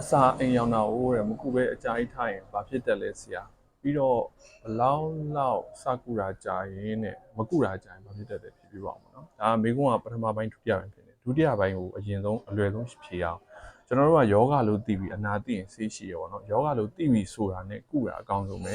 အစာအိမ်ရောက်တာဟိုတဲ့မကူပဲအကြာကြီးထားရင်ဘာဖြစ်တယ်လဲဆရာပြီးတော့ဘလောင်းလောက်စကူတာကြာရင်နဲ့မကူတာကြာရင်ဘာဖြစ်တယ်လဲဖြစ်ပြပါအောင်ပေါ့နော်ဒါကမိကုန်းကပထမပိုင်းဒုတိယပိုင်းဖြစ်နေဒုတိယပိုင်းကိုအရင်ဆုံးအလွယ်ဆုံးဖြေအောင်ကျွန်တော်တို့ကယောဂလို့သိပြီးအနာသိရင်ဆေးရှိရပေါ့နော်ယောဂလို့သိပြီးဆိုတာနဲ့ကုတာအကောင်းဆုံးပဲ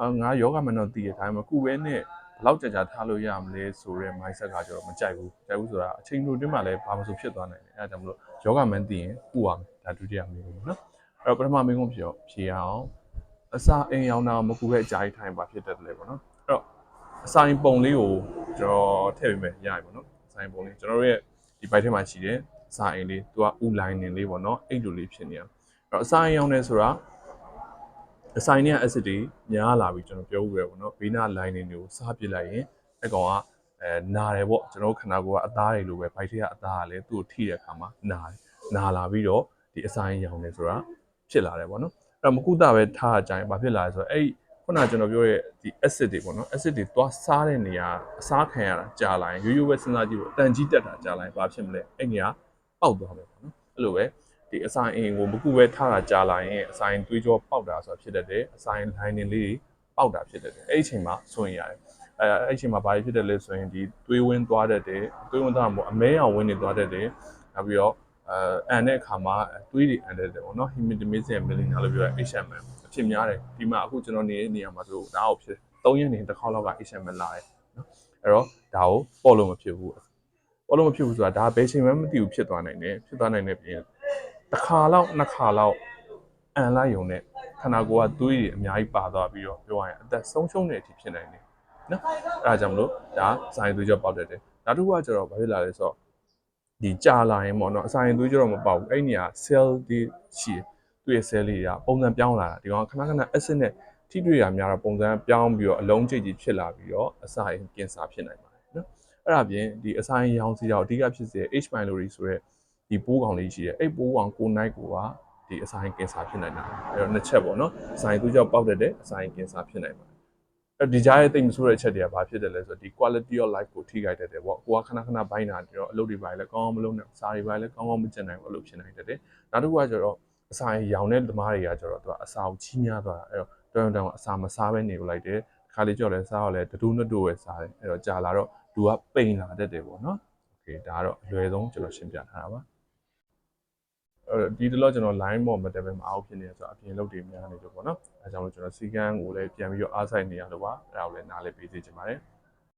အာငါယောဂမနော်သိရတိုင်းမကုပဲနဲ့ဘလောက်ကြာကြာထားလို့ရမလဲဆိုတဲ့ mindset ကကျတော့မကြိုက်ဘူးကြိုက်ဘူးဆိုတာအချိန်တို့တွင်းမှာလည်းဘာမှမဆိုဖြစ်သွားနိုင်တယ်အဲဒါကြောင့်မလို့ယောဂမန်းသိရင်ကုရမယ် ဒါဒုတိယမိကုန်းပေါ့နော်အဲ့တော့ပထမမင်းကုန်းဖြေတော့ဖြေအောင်အစာအိမ်ရောက်တာမကူပဲအကြာကြီးထိုင်ပါဖြစ်တတ်တယ်လေပေါ့နော်အဲ့တော့အစာအိမ်ပုံလေးကိုကျွန်တော်ထည့်ပေးမယ်ရပြီပေါ့နော်အစာအိမ်ပုံလေးကျွန်တော်တို့ရဲ့ဒီဘိုက်ထဲမှာရှိတယ်အစာအိမ်လေးသူကဥလိုင်းနေလေးပေါ့နော်အဲ့လိုလေးဖြစ်နေအောင်အဲ့တော့အစာအိမ်ရောက်နေဆိုတာအစာအိမ်နဲ့ acid တွေများလာပြီကျွန်တော်ပြောဦးရပေါ့နော်ဘေးနာ line တွေကိုစားပစ်လိုက်ရင်အဲ့ကောင်ကအဲနာတယ်ပေါ့ကျွန်တော်ခန္ဓာကိုယ်ကအသားတွေလိုပဲဘိုက်ထဲကအသားကလည်းသူ့ကိုထိတဲ့အခါမှာနာတယ်နာလာပြီးတော့ ဒီအစာအိမ်ရောက်နေဆိုတာဖြစ်လာတယ်ပေါ့နော်အဲ့တော့မကုသပဲထားကြရင်ဘာဖြစ်လာလဲဆိုတော့အဲ့ဒီခုနကကျွန်တော်ပြောရဲ့ဒီ acid တွေပေါ့နော် acid တွေသွားစားတဲ့နေရာအစားခံရတာကြာလာရင်ရိုးရိုးပဲစဉ်းစားကြည့်လို့အတန်ကြီးတက်တာကြာလာရင်ဘာဖြစ်မလဲအဲ့နေရာပေါက်သွားမယ်ပေါ့နော်အဲ့လိုပဲဒီအစာအိမ်ကိုမကုပဲထားတာကြာလာရင်အစာအိမ်သွေးကြောပေါက်တာဆိုတာဖြစ်တတ်တယ်အစာအိမ် lining လေးတွေပေါက်တာဖြစ်တတ်တယ်အဲ့ဒီအချိန်မှာဆိုရင်ရတယ်အဲအဲ့ဒီအချိန်မှာဘာဖြစ်တယ်လဲဆိုရင်ဒီသွေးဝင်းသွားတတ်တယ်သွေးဝင်းသွားမှာပေါ့အမဲအောင်ဝင်းနေသွားတတ်တယ်နောက်ပြီးတော့ အဲအန်တဲ့အခါမှာတွေးတွေအန်တဲ့တယ်ပေါ့နော် hematomesis melena လို့ပြောရ HMM အဖြစ်များတယ်ဒီမှာအခုကျွန်တော်နေတဲ့နေရာမှာဆိုဒါအောင်ဖြစ်3ရက်နေတစ်ခေါက်လောက်က HMM လာတယ်နော်အဲ့တော့ဒါကိုပေါ်လို့မဖြစ်ဘူးပေါ်လို့မဖြစ်ဘူးဆိုတာဒါဘယ်ချိန်မှမသိဘူးဖြစ်သွားနိုင်တယ်ဖြစ်သွားနိုင်တဲ့ပြင်တစ်ခါလောက်နှစ်ခါလောက်အန်လိုက်ရုံနဲ့ခန္ဓာကိုယ်ကသွေးတွေအများကြီးပါသွားပြီးတော့ပြောရရင်အသက်ဆုံးရှုံးတဲ့အထိဖြစ်နိုင်တယ်နော်အဲ့ဒါကြောင့်မလို့ဒါဇိုင်းသွေးကြောပေါက်တတ်တယ်နောက်တစ်ခုကကျတော့ဘာဖြစ်လာလဲဆိုတော့ ဒီကြာလာရင်ပေါ့နော်အစာရင်သွေးကြတော့မပေါက်ဘူးအဲ့ဒီနေရာ cell တွေရှိတယ်သူ့ရဲ့ cell တွေကပုံစံပြောင်းလာတာဒီကောင်ကခဏခဏ acid နဲ့ထိတွေ့ရများတော့ပုံစံပြောင်းပြီးတော့အလုံးကျိတ်ကြီးဖြစ်လာပြီးတော့အစာရင်ကင်ဆာဖြစ်နိုင်ပါတယ်နော်အဲ့ဒါပြင်ဒီအစာရင်ရောင်စီတော့အဓိကဖြစ်စေ H pylori ဆိုတဲ့ဒီပိုးကောင်လေးရှိတယ်အဲ့ပိုးကောင်ကိုနိုင်ကိုကဒီအစာရင်ကင်ဆာဖြစ်နိုင်တာအဲ့တော့နှစ်ချက်ပေါ့နော်အစာရင်သွေးကြောပေါက်တတ်တဲ့အစာရင်ကင်ဆာဖြစ်နိုင်ပါတယ် အဲ့ဒီကြားရဲ့တိတ်မဆိုးတဲ့အချက်တွေကဘာဖြစ်တယ်လဲဆိုတော့ဒီ quality of life ကိုထိခိုက်တတ်တယ်ပေါ့ကိုကခဏခဏဘိုင်းတာပြီးတော့အလုပ်တွေပိုင်းလည်းကောင်းအောင်မလုပ်နိုင်စားတွေပိုင်းလည်းကောင်းကောင်းမကျင်နိုင်ဘူးအလုပ်ဖြစ်နိုင်တတ်တယ်နောက်တစ်ခုကကျတော့အစာရောင်တဲ့သမားတွေကကျတော့သူကအစာကိုချီးများသွားတာအဲ့တော့တောင်းတောင်းအစာမစားဘဲနေလိုက်တယ်ခါလေးကြော်လဲစားတော့လဲတတူးနှစ်တူပဲစားတယ်အဲ့တော့ကြာလာတော့လူကပိန်လာတတ်တယ်ပေါ့နော်โอเคဒါကတော့အလွယ်ဆုံးကျွန်တော်ရှင်းပြထားတာပါအဲ့ ဒီတလောကျွန်တော် line ပေါ်မတက်ပဲမအောင်ဖြစ်နေဆိုတော့အပြင်လုပ်တွေများနေလို့ပေါ့နော်အဲကြောင့်လို့ကျွန်တော်စီကန်းကိုလည်းပြန်ပြီးတော့အားဆိုင်နေရလို့ပါအဲ့ဒါကိုလည်းနားလည်ပေးစေချင်ပါတယ်